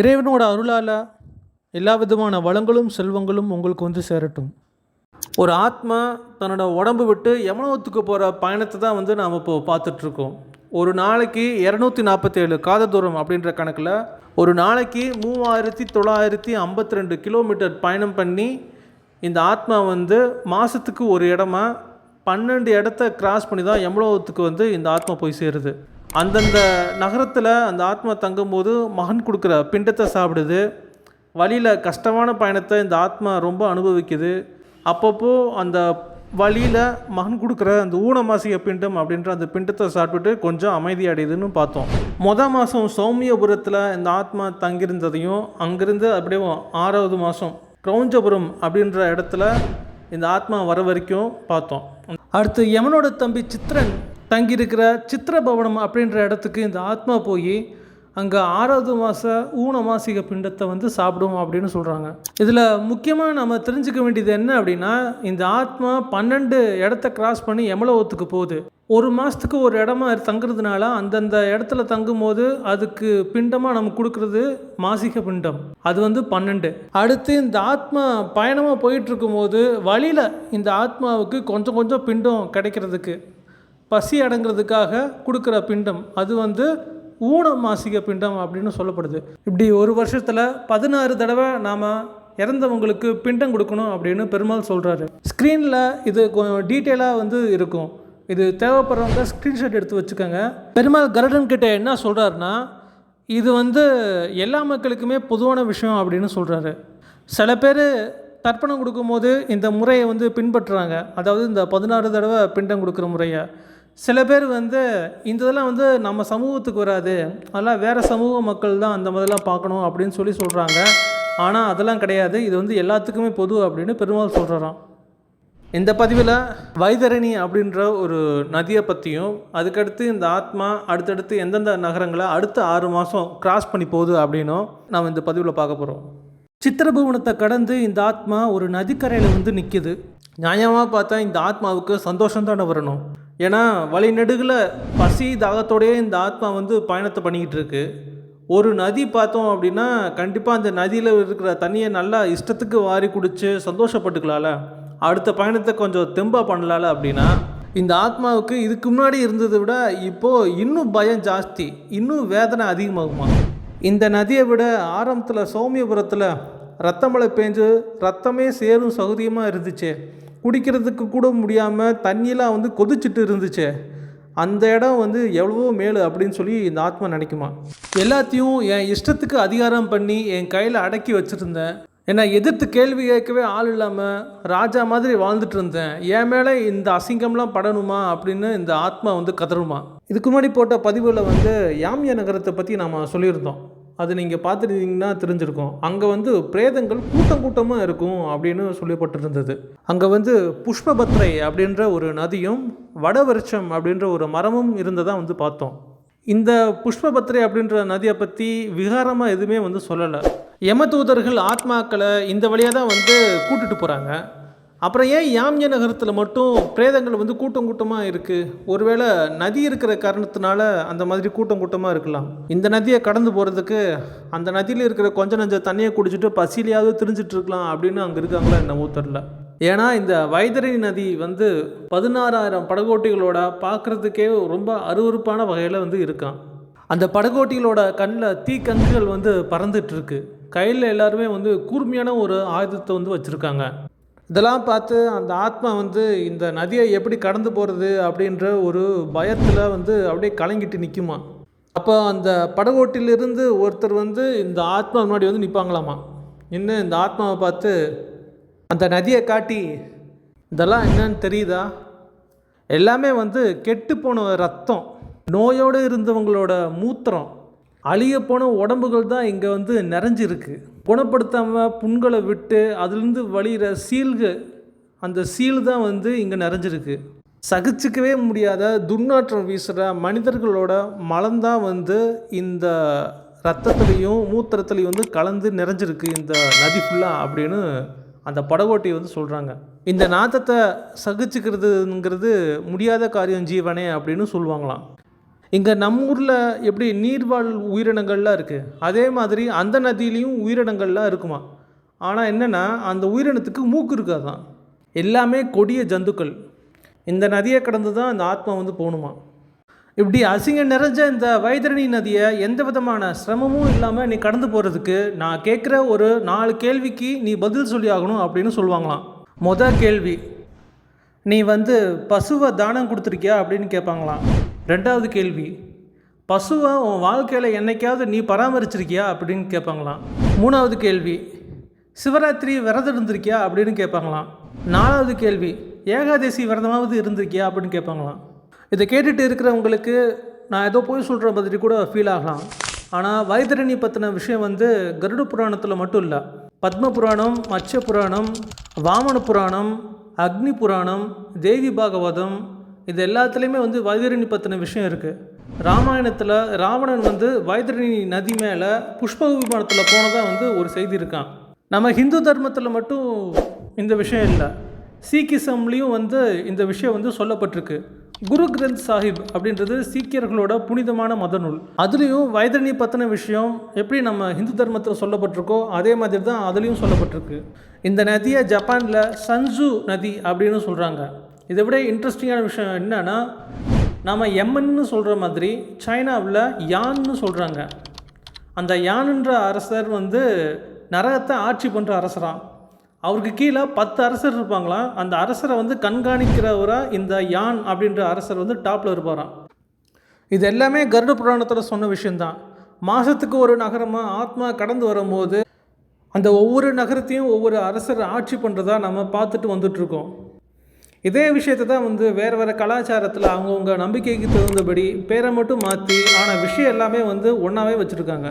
இறைவனோட அருளால் எல்லா விதமான வளங்களும் செல்வங்களும் உங்களுக்கு வந்து சேரட்டும். ஒரு ஆத்மா தன்னோட உடம்பு விட்டு யமனோத்துக்கு போகிற பயணத்தை தான் வந்து நாம் இப்போ பார்த்துட்ருக்கோம். ஒரு நாளைக்கு இரநூத்தி நாற்பத்தேழு காத தூரம் அப்படின்ற கணக்கில் ஒரு நாளைக்கு மூவாயிரத்தி தொள்ளாயிரத்தி ஐம்பத்தி ரெண்டு கிலோமீட்டர் பயணம் பண்ணி இந்த ஆத்மா வந்து மாதத்துக்கு ஒரு இடமா பன்னெண்டு இடத்த கிராஸ் பண்ணி தான் யமலோகத்துக்கு வந்து இந்த ஆத்மா போய் சேருது. அந்தந்த நகரத்தில் அந்த ஆத்மா தங்கும்போது மகன் கொடுக்குற பிண்டத்தை சாப்பிடுது. வழியில் கஷ்டமான பயணத்தை இந்த ஆத்மா ரொம்ப அனுபவிக்குது. அப்பப்போ அந்த வழியில் மகன் கொடுக்குற அந்த ஊனமாசிய பிண்டம் அப்படின்ற அந்த பிண்டத்தை சாப்பிட்டுட்டு கொஞ்சம் அமைதி அடையுதுன்னு பார்த்தோம். மொதல் மாதம் சௌமியபுரத்தில் இந்த ஆத்மா தங்கியிருந்ததையும் அங்கிருந்து அப்படியே ஆறாவது மாதம் கிரௌஞ்சபுரம் அப்படின்ற இடத்துல இந்த ஆத்மா வர வரைக்கும் பார்த்தோம். அடுத்து யமனோட தம்பி சித்ரன் தங்கியிருக்கிற சித்திரபவனம் அப்படின்ற இடத்துக்கு இந்த ஆத்மா போய் அங்கே ஆறாவது மாத ஊனமாசிக பிண்டத்தை வந்து சாப்பிடும் அப்படின்னு சொல்கிறாங்க இதில் முக்கியமாக நம்ம தெரிஞ்சுக்க வேண்டியது என்ன அப்படின்னா இந்த ஆத்மா பன்னெண்டு இடத்த கிராஸ் பண்ணி யமலோகத்துக்கு போகுது. ஒரு மாதத்துக்கு ஒரு இடமா தங்குறதுனால அந்தந்த இடத்துல தங்கும்போது அதுக்கு பிண்டமாக நம்ம கொடுக்குறது மாசிக பிண்டம். அது வந்து பன்னெண்டு. அடுத்து இந்த ஆத்மா பயணமாக போயிட்டு இருக்கும்போது வழியில் இந்த ஆத்மாவுக்கு கொஞ்சம் கொஞ்சம் பிண்டம் கிடைக்கிறதுக்கு பசி அடங்குறதுக்காக கொடுக்குற பிண்டம் அது வந்து ஊன மாசிக பிண்டம் அப்படின்னு சொல்லப்படுது. இப்படி ஒரு வருஷத்தில் பதினாறு தடவை நாம் இறந்தவங்களுக்கு பிண்டம் கொடுக்கணும் அப்படின்னு பெருமாள் சொல்கிறாரு ஸ்க்ரீனில் இது கொஞ்சம் டீட்டெயிலாக வந்து இருக்கும். இது தேவைப்படுறவங்க ஸ்க்ரீன்ஷாட் எடுத்து வச்சுக்கோங்க. பெருமாள் கருடன் கிட்ட என்ன சொல்கிறாருன்னா இது வந்து எல்லா மக்களுக்குமே பொதுவான விஷயம் அப்படின்னு சொல்கிறாரு சில பேர் தர்ப்பணம் கொடுக்கும்போது இந்த முறையை வந்து பின்பற்றுறாங்க. அதாவது இந்த பதினாறு தடவை பிண்டம் கொடுக்குற முறையை. சில பேர் வந்து இந்த இதெல்லாம் வந்து நம்ம சமூகத்துக்கு வராது. அதெல்லாம் வேறு சமூக மக்கள் தான் அந்த மாதிரிலாம் பார்க்கணும் அப்படின்னு சொல்லி சொல்கிறாங்க ஆனால் அதெல்லாம் கிடையாது. இது வந்து எல்லாத்துக்குமே பொது அப்படின்னு பெருமாள் சொல்கிறாராம் இந்த பதிவில் வைதரணி அப்படின்ற ஒரு நதியை பற்றியும் அதுக்கடுத்து இந்த ஆத்மா அடுத்தடுத்து எந்தெந்த நகரங்களை அடுத்த ஆறு மாதம் கிராஸ் பண்ணி போகுது அப்படின்னும் நாம் இந்த பதிவில் பார்க்க போகிறோம் சித்திரபுவனத்தை கடந்து இந்த ஆத்மா ஒரு நதிக்கரையில் வந்து நிற்கிது நியாயமாக பார்த்தா இந்த ஆத்மாவுக்கு சந்தோஷம் தானே வரணும். ஏன்னா வழிநெடுகில் பசி தாகத்தோடயே இந்த ஆத்மா வந்து பயணத்தை பண்ணிக்கிட்டு இருக்கு. ஒரு நதி பார்த்தோம் அப்படின்னா கண்டிப்பாக அந்த நதியில் இருக்கிற தண்ணியை நல்லா இஷ்டத்துக்கு வாரி குடித்து சந்தோஷப்பட்டுக்கலாம்ல. அடுத்த பயணத்தை கொஞ்சம் தெம்பாக பண்ணலாம்ல அப்படின்னா இந்த ஆத்மாவுக்கு இதுக்கு முன்னாடி இருந்ததை விட இப்போது இன்னும் பயம் ஜாஸ்தி. இன்னும் வேதனை அதிகமாகுமா? இந்த நதியை விட ஆரம்பத்தில் சௌமியபுரத்தில் ரத்தமழை பேஞ்சு ரத்தமே சேரும் சௌகரியமாக இருந்துச்சு. குடிக்கிறதுக்கு கூட முடியாமல் தண்ணியெலாம் வந்து கொதிச்சுட்டு இருந்துச்சு. அந்த இடம் வந்து எவ்வளவோ மேலு அப்படின்னு சொல்லி இந்த ஆத்மா நினைக்குமா. எல்லாத்தையும் என் இஷ்டத்துக்கு அதிகாரம் பண்ணி என் கையில் அடக்கி வச்சுருந்தேன். என்னை எதிர்த்து கேள்வி கேட்கவே ஆள் இல்லாமல் ராஜா மாதிரி வாழ்ந்துட்டு இருந்தேன். என் மேலே இந்த அசிங்கம்லாம் படணுமா அப்படின்னு இந்த ஆத்மா வந்து கதறுமா. இதுக்கு முன்னாடி போட்ட பதிவில் வந்து யாமிய நகரத்தை பற்றி நாம் சொல்லியிருந்தோம். அது நீங்கள் பார்த்துருந்தீங்கன்னா தெரிஞ்சிருக்கும். அங்கே வந்து பிரேதங்கள் கூட்டம் கூட்டமாக இருக்கும் அப்படின்னு சொல்லப்பட்டிருந்தது. அங்கே வந்து புஷ்பபத்ரை அப்படின்ற ஒரு நதியும் வடவருச்சம் அப்படின்ற ஒரு மரமும் இருந்ததாக வந்து பார்த்தோம். இந்த புஷ்பபத்ரை அப்படின்ற நதியை பற்றி விகாரமாக எதுவுமே வந்து சொல்லலை. யமதூதர்கள் ஆத்மாக்களை இந்த வழியாக தான் வந்து கூட்டுட்டு போகிறாங்க அப்புறம் ஏன் யாம்ய நகரத்தில் மட்டும் பிரேதங்கள் வந்து கூட்டம் கூட்டமாக இருக்குது ஒருவேளை நதி இருக்கிற காரணத்தினால அந்த மாதிரி கூட்டம் கூட்டமாக இருக்கலாம். இந்த நதியை கடந்து போகிறதுக்கு அந்த நதியில் இருக்கிற கொஞ்ச நஞ்ச தண்ணியை குடிச்சிட்டு பசியிலையாவது திரிஞ்சிட்டு இருக்கலாம் அப்படின்னு அங்கே இருக்காங்களா என்னவோ தெரில ஏன்னா இந்த வைதரணி நதி வந்து பதினாறாயிரம் படகோட்டிகளோட பார்க்குறதுக்கே ரொம்ப அருவருப்பான வகையில் வந்து இருக்கான் அந்த படகோட்டிகளோட கண்ணில் தீக்கங்குகள் வந்து பறந்துட்டு இருக்கு. கையில் எல்லாருமே வந்து கூர்மையான ஒரு ஆயுதத்தை வந்து வச்சுருக்காங்க. இதெல்லாம் பார்த்து அந்த ஆத்மா வந்து இந்த நதியை எப்படி கடந்து போகிறது அப்படின்ற ஒரு பயத்தில் வந்து அப்படியே கலங்கிட்டு நிற்குமா அப்போ அந்த படகோட்டிலிருந்து ஒருத்தர் வந்து இந்த ஆத்மா முன்னாடி வந்து நிற்பாங்களாமா இன்னும் இந்த ஆத்மாவை பார்த்து அந்த நதியை காட்டி இதெல்லாம் என்னன்னு தெரியுதா? எல்லாமே வந்து கெட்டு போன ரத்தம். நோயோடு இருந்தவங்களோட மூத்திரம். அழிய போன உடம்புகள் தான் இங்கே வந்து நிறைஞ்சிருக்கு. குணப்படுத்தாமல் புண்களை விட்டு அதுலேருந்து வழிகிற சீல்கள் அந்த சீல் தான் வந்து இங்கே நிறைஞ்சிருக்கு. சகிச்சிக்கவே முடியாத துர்நாற்றம் வீசுகிற மனிதர்களோட மலம்தான் வந்து இந்த ரத்தத்துலேயும் மூத்திரத்துலேயும் வந்து கலந்து நிறைஞ்சிருக்கு இந்த நதி ஃபுல்லாக அப்படின்னு அந்த படகோட்டி வந்து சொல்கிறாங்க இந்த நாத்தத்தை சகிச்சுக்கிறதுங்கிறது முடியாத காரியம் ஜீவனே அப்படின்னு சொல்லுவாங்களாம். இங்கே நம்ம ஊரில் எப்படி நீர்வாழ் உயிரினங்கள்லாம் இருக்குது அதே மாதிரி அந்த நதியிலையும் உயிரினங்கள்லாம் இருக்குமா? ஆனால் என்னென்னா அந்த உயிரினத்துக்கு மூக்கு இருக்காதான் எல்லாமே கொடிய ஜந்துக்கள். இந்த நதியை கடந்து தான் அந்த ஆத்மா வந்து போகணுமா இப்படி அசிங்க நிறைஞ்ச இந்த வைதரணி நதியை எந்த விதமான சிரமமும் இல்லாமல் நீ கடந்து போகிறதுக்கு நான் கேட்குற ஒரு நாலு கேள்விக்கு நீ பதில் சொல்லி ஆகணும் அப்படின்னு சொல்லுவாங்களாம். மொதல் கேள்வி நீ வந்து பசுவை தானம் கொடுத்துருக்கியா அப்படின்னு கேட்பாங்களாம். ரெண்டாவது கேள்வி பசுவை உன் வாழ்க்கையில் என்னைக்காவது நீ பராமரிச்சிருக்கியா? அப்படின்னு கேட்பாங்களாம் மூணாவது கேள்வி சிவராத்திரி விரதம் இருந்திருக்கியா அப்படின்னு கேட்பாங்களாம் நாலாவது கேள்வி ஏகாதசி விரதமாவது இருந்திருக்கியா? அப்படின்னு கேட்பாங்களாம் இதை கேட்டுட்டு இருக்கிறவங்களுக்கு நான் ஏதோ போய் சொல்கிற மாதிரி கூட ஃபீல் ஆகலாம். ஆனால் வைத்தரணி பற்றின விஷயம் வந்து கருட புராணத்தில் மட்டும் இல்லை. பத்ம புராணம் மச்ச புராணம் வாமன புராணம் அக்னி புராணம் தேவி பாகவதம் இது எல்லாத்துலேயுமே வந்து வைதரணி பற்றின விஷயம் இருக்குது ராமாயணத்தில் ராவணன் வந்து வைதரணி நதி மேலே புஷ்ப விமானத்தில் போனதாக வந்து ஒரு செய்தி இருக்கான். நம்ம ஹிந்து தர்மத்தில் மட்டும் இந்த விஷயம் இல்லை. சீக்கிசம்லேயும் வந்து இந்த விஷயம் வந்து சொல்லப்பட்டிருக்கு. குரு கிரந்த் சாஹிப் அப்படின்றது சீக்கியர்களோட புனிதமான மத நூல். அதுலேயும் வைதரணி பற்றின விஷயம் எப்படி நம்ம ஹிந்து தர்மத்தில் சொல்லப்பட்டிருக்கோ அதே மாதிரி தான் அதுலேயும் சொல்லப்பட்டிருக்கு. இந்த நதியை ஜப்பானில் சன்சு நதி அப்படின்னு சொல்கிறாங்க இதை விட இன்ட்ரெஸ்டிங்கான விஷயம் என்னென்னா நம்ம எம்மன்னு சொல்கிற மாதிரி சைனாவில் யான்னு சொல்கிறாங்க அந்த யானுன்ற அரசர் வந்து நரகத்தை ஆட்சி பண்ணுற அரசராம். அவருக்கு கீழே பத்து அரசர் இருப்பாங்களாம். அந்த அரசரை வந்து கண்காணிக்கிறவராக இந்த யான் அப்படின்ற அரசர் வந்து டாப்பில் இருப்பாராம். இது எல்லாமே கருட புராணத்தில் சொன்ன விஷயந்தான் மாதத்துக்கு ஒரு நகரமாக ஆத்மா கடந்து வரும்போது அந்த ஒவ்வொரு நகரத்தையும் ஒவ்வொரு அரசர் ஆட்சி பண்ணுறதா நம்ம பார்த்துட்டு வந்துட்ருக்கோம் இதே விஷயத்தை தான் வந்து வேறு வேறு கலாச்சாரத்தில் அவங்கவுங்க நம்பிக்கைக்கு தகுந்தபடி பேரை மட்டும் மாற்றி ஆனால் விஷயம் எல்லாமே வந்து ஒன்றாவே வச்சுருக்காங்க.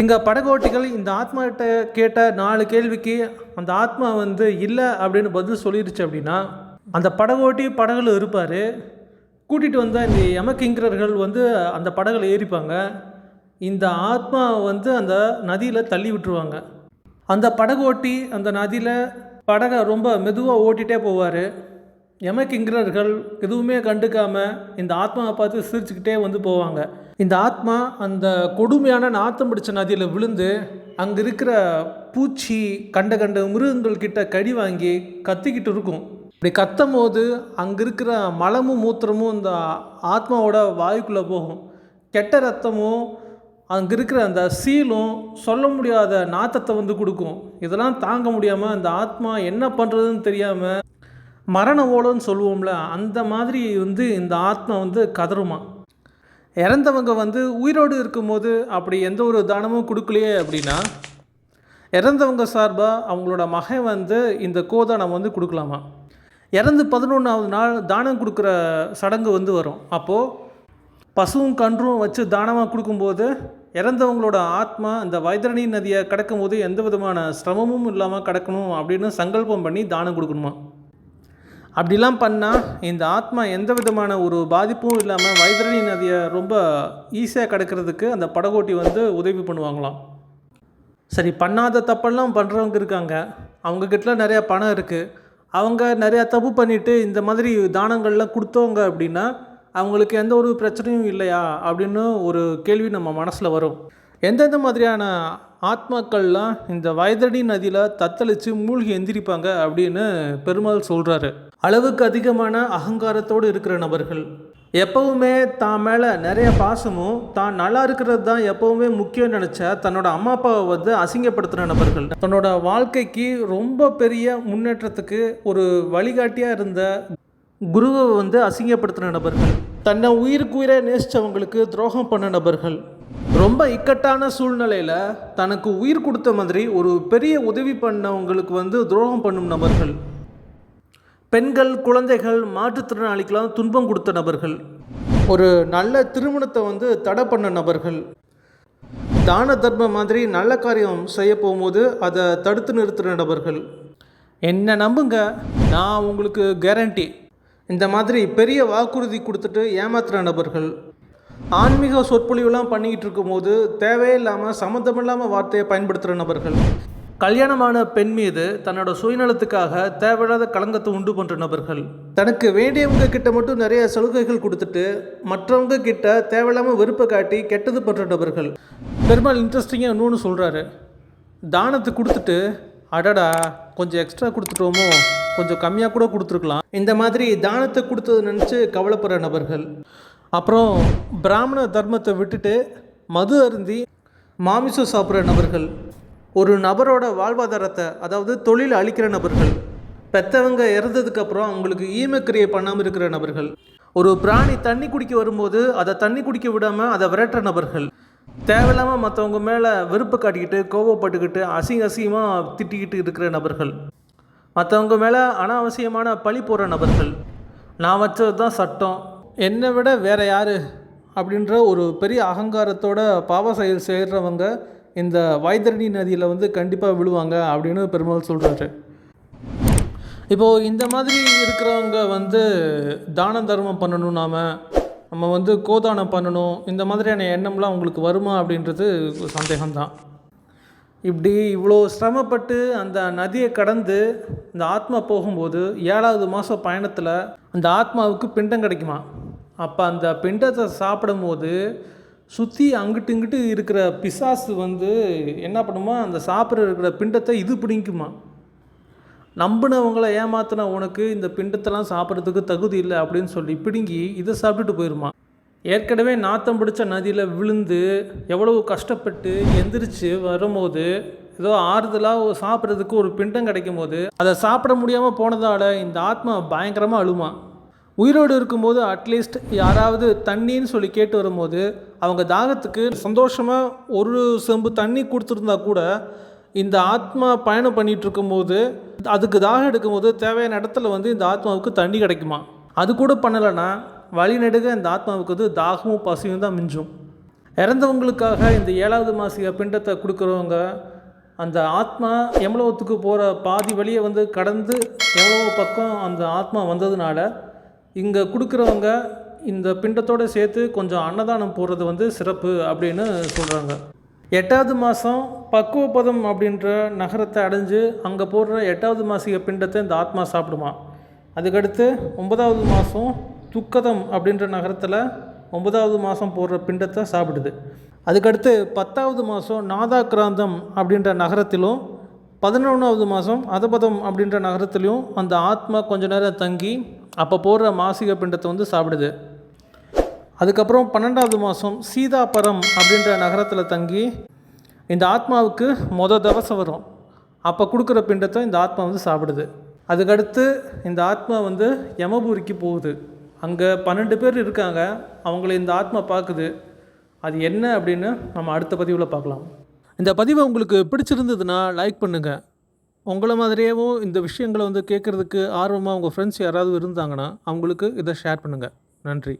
இங்கே படகோட்டிகள் இந்த ஆத்மாட்ட கேட்ட நாலு கேள்விக்கு அந்த ஆத்மா வந்து இல்லை அப்படின்னு பதில் சொல்லிடுச்சு அப்படின்னா அந்த படகோட்டி படகுல இருப்பார். கூட்டிகிட்டு வந்த இந்த யமகிங்கரர்கள் வந்து அந்த படகுல ஏறிப்பாங்க. இந்த ஆத்மா வந்து அந்த நதியில் தள்ளி விட்டுருவாங்க. அந்த படகோட்டி அந்த நதியில் படகை ரொம்ப மெதுவாக ஓட்டிகிட்டே போவார். யமகிங்கரர்கள் எதுவுமே கண்டுக்காமல் இந்த ஆத்மாவை பார்த்து சிரிச்சுக்கிட்டே வந்து போவாங்க. இந்த ஆத்மா அந்த கொடுமையான நாத்தம் பிடிச்ச நதியில் விழுந்து அங்கே இருக்கிற பூச்சி கண்ட கண்ட மிருகங்கள் கிட்ட கடி வாங்கி கத்திக்கிட்டு இருக்கும். இப்படி கத்தும் போது அங்கே இருக்கிற மலமும் மூத்திரமும் இந்த ஆத்மாவோட வாயுக்குள்ளே போகும். கெட்ட ரத்தமும் அங்கே இருக்கிற அந்த சீலும் சொல்ல முடியாத நாத்தத்தை வந்து கொடுக்கும். இதெல்லாம் தாங்க முடியாமல் அந்த ஆத்மா என்ன பண்ணுறதுன்னு தெரியாமல் மரண ஓலன்னு சொல்லுவோம்ல அந்த மாதிரி வந்து இந்த ஆத்மா வந்து கதருமா இறந்தவங்க வந்து உயிரோடு இருக்கும்போது அப்படி எந்த ஒரு தானமும் கொடுக்கலையே அப்படின்னா இறந்தவங்க சார்பாக அவங்களோட மகன் வந்து இந்த கோதானம் வந்து கொடுக்கலாமா? இறந்து பதினொன்றாவது நாள் தானம் கொடுக்குற சடங்கு வந்து வரும். அப்போது பசுவும் கன்றும் வச்சு தானமாக கொடுக்கும்போது இறந்தவங்களோட ஆத்மா இந்த வைதரணி நதியை கடக்கும்போது எந்த விதமான சிரமமும் இல்லாமல் கடக்கணும் அப்படின்னு சங்கல்பம் பண்ணி தானம் கொடுக்கணுமா? அப்படிலாம் பண்ணால் இந்த ஆத்மா எந்த விதமான ஒரு பாதிப்பும் இல்லாமல் வைதரணி நதியை ரொம்ப ஈஸியாக கிடக்கிறதுக்கு அந்த படகோட்டி வந்து உதவி பண்ணுவாங்களாம். சரி பண்ணாத தப்பெல்லாம் பண்ணுறவங்க இருக்காங்க. அவங்கக்கிட்ட நிறையா பணம் இருக்குது அவங்க நிறையா தப்பு பண்ணிவிட்டு இந்த மாதிரி தானங்கள்லாம் கொடுத்தவங்க அப்படின்னா அவங்களுக்கு எந்த ஒரு பிரச்சனையும் இல்லையா அப்படின்னு ஒரு கேள்வி நம்ம மனசில் வரும். எந்தெந்த மாதிரியான ஆத்மாக்கள்லாம் இந்த வயதடி நதியில் தத்தளித்து மூழ்கி எந்திரிப்பாங்க அப்படின்னு பெருமாள் சொல்கிறாரு அளவுக்கு அதிகமான அகங்காரத்தோடு இருக்கிற நபர்கள். எப்பவுமே தான் மேலே நிறைய பாசமும் தான் நல்லா இருக்கிறது தான் எப்பவுமே முக்கியம் நினச்ச தன்னோட அம்மா அப்பாவை வந்து அசிங்கப்படுத்துகிற நபர்கள். தன்னோட வாழ்க்கைக்கு ரொம்ப பெரிய முன்னேற்றத்துக்கு ஒரு வழிகாட்டியாக இருந்த குருவை வந்து அசிங்கப்படுத்துகிற நபர்கள். தன்னை உயிருக்கு உயிரை நேசித்தவங்களுக்கு துரோகம் பண்ண நபர்கள். ரொம்ப இக்கட்டான சூழ்நிலையில் தனக்கு உயிர் கொடுத்த மாதிரி ஒரு பெரிய உதவி பண்ணவங்களுக்கு வந்து துரோகம் பண்ணும் நபர்கள். பெண்கள் குழந்தைகள் மாற்றுத்திறனாளிக்கெல்லாம் துன்பம் கொடுத்த நபர்கள். ஒரு நல்ல திருமணத்தை வந்து தடை பண்ண நபர்கள். தான தர்மம் மாதிரி நல்ல காரியம் செய்ய போகும்போது அதை தடுத்து நிறுத்துகிற நபர்கள். என்ன நம்புங்க? நான் உங்களுக்கு கேரண்டி இந்த மாதிரி பெரிய வாக்குறுதி கொடுத்துட்டு ஏமாத்துகிற நபர்கள். ஆன்மீக சொற்பொழிவுலாம் பண்ணிக்கிட்டு இருக்கும்போது தேவையில்லாமல் சம்மந்தமில்லாமல் வார்த்தையை பயன்படுத்துகிற நபர்கள். கல்யாணமான பெண் மீது தன்னோட சுயநலத்துக்காக தேவையில்லாத களங்கத்தை உண்டு பண்ணுற நபர்கள். தனக்கு வேண்டியவங்க கிட்ட மட்டும் நிறைய சலுகைகள் கொடுத்துட்டு மற்றவங்க கிட்ட தேவையில்லாமல் வெறுப்பை காட்டி கெட்டது பண்ணுற நபர்கள். பெருமாள் இன்ட்ரெஸ்டிங்காக இன்னொன்று சொல்கிறாரு தானத்தை கொடுத்துட்டு அடடா கொஞ்சம் எக்ஸ்ட்ரா கொடுத்துட்டோமோ கொஞ்சம் கம்மியாக கூட கொடுத்துருக்கலாம். இந்த மாதிரி தானத்தை கொடுத்தது நினச்சி கவலைப்படுற நபர்கள். அப்புறம் பிராமண தர்மத்தை விட்டுட்டு மது அருந்தி மாமிசம் சாப்பிட்ற நபர்கள். ஒரு நபரோட வாழ்வாதாரத்தை அதாவது தொழில் அளிக்கிற நபர்கள் பெற்றவங்க இறந்ததுக்கப்புறம் அவங்களுக்கு ஈமக்கிரியை பண்ணாமல் இருக்கிற நபர்கள் ஒரு பிராணி தண்ணி குடிக்க வரும்போது அதை தண்ணி குடிக்க விடாமல் அதை விரட்டுற நபர்கள் தேவையில்லாமல் மற்றவங்க மேலே வெறுப்பு காட்டிக்கிட்டு கோவப்பட்டுக்கிட்டு அசிங்க அசிங்கமாக திட்டிக்கிட்டு இருக்கிற நபர்கள் மற்றவங்க மேலே அனாவசியமான பழி போகிற நபர்கள் நான் வச்சது தான் சட்டம் என்னை விட வேற யார்? அப்படின்ற ஒரு பெரிய அகங்காரத்தோட பாவ செயல் செய்கிறவங்க இந்த வைத்தரணி நதியில் வந்து கண்டிப்பாக விழுவாங்க அப்படின்னு பெருமாள் சொல்கிறாரு இப்போது இந்த மாதிரி இருக்கிறவங்க வந்து தான தர்மம் பண்ணணும் நாம் நம்ம வந்து கோதானம் பண்ணணும் இந்த மாதிரியான எண்ணம்லாம் உங்களுக்கு வருமா அப்படின்றது சந்தேகம்தான். இப்படி இவ்வளோ சிரமப்பட்டு அந்த நதியை கடந்து இந்த ஆத்மா போகும்போது ஏழாவது மாதம் பயணத்தில் அந்த ஆத்மாவுக்கு பிண்டம் கிடைக்குமா? அப்போ அந்த பிண்டத்தை சாப்பிடும்போது சுற்றி அங்கிட்டு இங்கிட்டு இருக்கிற பிசாசு வந்து என்ன பண்ணுமா அந்த சாப்பிட்ற இருக்கிற பிண்டத்தை இது பிடிக்குமா நம்பினவங்களை ஏமாத்தின உனக்கு இந்த பிண்டத்தெல்லாம் சாப்பிட்றதுக்கு தகுதி இல்லை அப்படின்னு சொல்லி பிடுங்கி இதை சாப்பிட்டுட்டு போயிருமா? ஏற்கனவே நாத்தம் பிடிச்ச நதியில் விழுந்து எவ்வளவு கஷ்டப்பட்டு எந்திரிச்சு வரும்போது ஏதோ ஆறுதலாக சாப்பிட்றதுக்கு ஒரு பிண்டம் கிடைக்கும் போது அதை சாப்பிட முடியாமல் போனதால் இந்த ஆத்மா பயங்கரமாக அழுமா? உயிரோடு இருக்கும்போது அட்லீஸ்ட் யாராவது தண்ணின்னு சொல்லி கேட்டு வரும்போது அவங்க தாகத்துக்கு சந்தோஷமாக ஒரு செம்பு தண்ணி கொடுத்துருந்தா கூட இந்த ஆத்மா பயணம் பண்ணிட்டு இருக்கும்போது அதுக்கு தாகம் எடுக்கும்போது தேவையான இடத்துல வந்து இந்த ஆத்மாவுக்கு தண்ணி கிடைக்குமா? அது கூட பண்ணலைன்னா வழி நெடுக இந்த ஆத்மாவுக்கு வந்து தாகமும் பசியும் தான் மிஞ்சும். இறந்தவங்களுக்காக இந்த ஏழாவது மாசிக பிண்டத்தை கொடுக்குறவங்க அந்த ஆத்மா எவ்வளோத்துக்கு போகிற பாதி வழியை வந்து கடந்து எவ்வளோ பக்கம் அந்த ஆத்மா வந்ததுனால இங்கே கொடுக்குறவங்க இந்த பிண்டத்தோடு சேர்த்து கொஞ்சம் அன்னதானம் போடுறது வந்து சிறப்பு அப்படின்னு சொல்கிறாங்க எட்டாவது மாதம் பக்குவப்பதம் அப்படின்ற நகரத்தை அடைஞ்சு அங்கே போடுற எட்டாவது மாசிக பிண்டத்தை இந்த ஆத்மா சாப்பிடுமா. அதுக்கடுத்து ஒன்பதாவது மாதம் துக்கதம் அப்படின்ற நகரத்தில் ஒன்பதாவது மாதம் போடுற பிண்டத்தை சாப்பிடுது. அதுக்கடுத்து பத்தாவது மாதம் நாதாக்கிராந்தம் அப்படின்ற நகரத்திலும் பதினொன்றாவது மாதம் அதபதம் அப்படின்ற நகரத்துலேயும் அந்த ஆத்மா கொஞ்ச நேரம் தங்கி அப்போ போடுற மாசிக பிண்டத்தை வந்து சாப்பிடுது. அதுக்கப்புறம் பன்னெண்டாவது மாதம் சீதாபரம் அப்படின்ற நகரத்தில் தங்கி இந்த ஆத்மாவுக்கு மொத தவசம் வரும். அப்போ கொடுக்குற பிண்டத்தை இந்த ஆத்மா வந்து சாப்பிடுது. அதுக்கடுத்து இந்த ஆத்மா வந்து யமபுரிக்கு போகுது. அங்கே பன்னெண்டு பேர் இருக்காங்க. அவங்கள இந்த ஆத்மா பார்க்குது அது என்ன அப்படின்னு நம்ம அடுத்த பதிவில் பார்க்கலாம் இந்த பதிவை உங்களுக்கு பிடிச்சிருந்ததுன்னா லைக் பண்ணுங்கள் உங்களை மாதிரியேவும் இந்த விஷயங்களை வந்து கேட்குறதுக்கு ஆர்வமாக உங்கள் ஃப்ரெண்ட்ஸ் யாராவது இருந்தாங்கன்னா அவங்களுக்கு இதை ஷேர் பண்ணுங்கள் நன்றி.